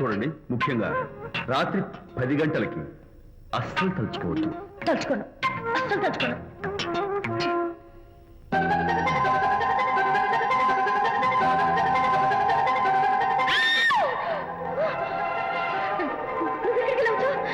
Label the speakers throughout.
Speaker 1: చూడండి ముఖ్యంగా రాత్రి పది గంటలకి అస్సలు తలుచుకోవద్దు.
Speaker 2: తలుచుకోను అస్సలు తలుచుకోను.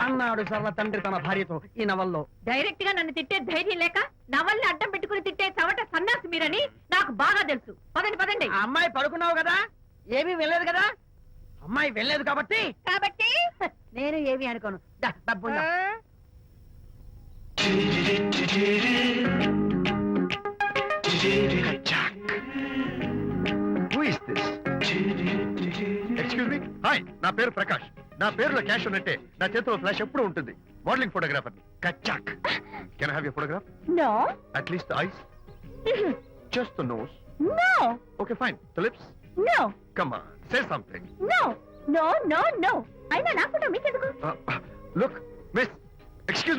Speaker 3: అన్నాడు సరళ తండ్రి తన భార్యతో ఈ నవల్లో.
Speaker 2: డైరెక్ట్గా నన్ను తిట్టే ధైర్యం లేక నవల్ని అడ్డం పెట్టుకుని తిట్టే చవట సన్నాసి మీరని నాకు బాగా తెలుసు. పదండి పదండి.
Speaker 3: ఆ అమ్మాయి పడుకున్నావు కదా? ఏమీ వెళ్ళలేదు కదా? అమ్మాయి వెళ్ళలేదు కాబట్టి?
Speaker 2: కాబట్టి
Speaker 3: నేను ఏమీ అనుకోను. దా, డబ్బు ఉందా?
Speaker 4: ఎక్స్క్యూజ్ మీ హాయ్ నా పేరు ప్రకాష్. నా పేరులో క్యాష్ ఉన్నట్టే నా చేతిలో ఫ్లాష్ ఎప్పుడూ ఉంటుంది. Modelling photographer కచ్చాక్ can have you photograph
Speaker 2: no
Speaker 4: at least eyes just the nose
Speaker 2: no
Speaker 4: okay fine the lips
Speaker 2: no
Speaker 4: come say something
Speaker 2: no no no no అయినా నా ఫోటో మీకెందుకు?
Speaker 4: Look miss